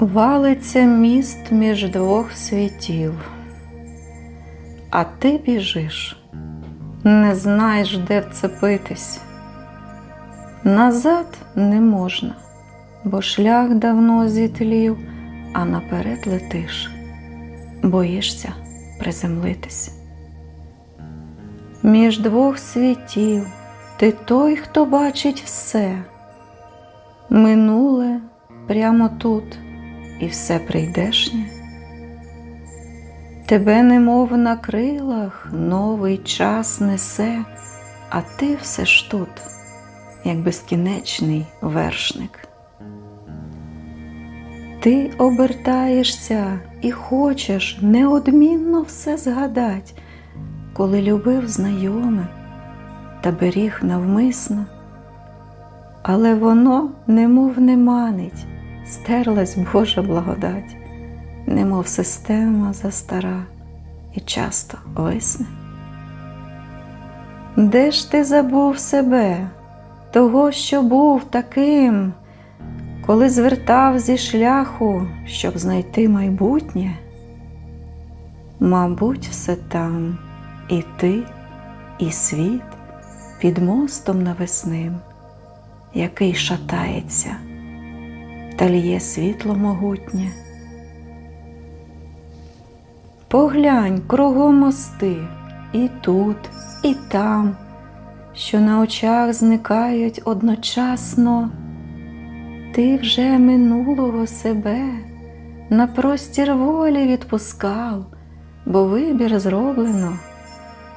Валиться міст між двох світів, а ти біжиш, не знаєш, де вцепитись. Назад не можна, бо шлях давно зітлів, а наперед летиш, боїшся приземлитись. Між двох світів ти той, хто бачить все, минуле прямо тут і все прийдешнє. Тебе, немов на крилах, новий час несе, а ти все ж тут, як безкінечний вершник. Ти обертаєшся і хочеш неодмінно все згадать, коли любив знайоме та беріг навмисно, але воно немов не манить, стерлась Божа благодать, немов система застара і часто висне. Де ж ти забув себе, того, що був таким, коли звертав зі шляху, щоб знайти майбутнє? Мабуть, все там, і ти, і світ під мостом навесним, який шатається, та лє світло могутнє. Поглянь кругом мости і тут, і там, що на очах зникають одночасно. Ти вже минулого себе на простір волі відпускав, бо вибір зроблено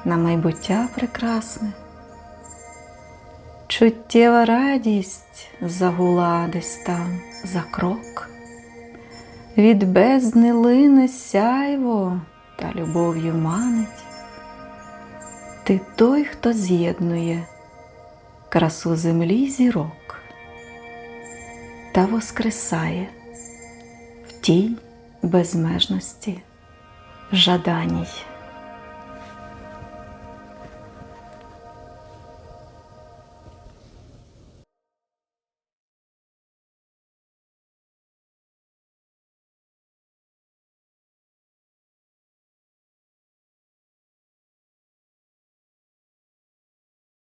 на майбуття прекрасне. Чуттєва радість загула десь там за крок, від бездни лине сяйво та любов'ю манить. Ти той, хто з'єднує красу землі зірок та воскресає в тій безмежності жаданій.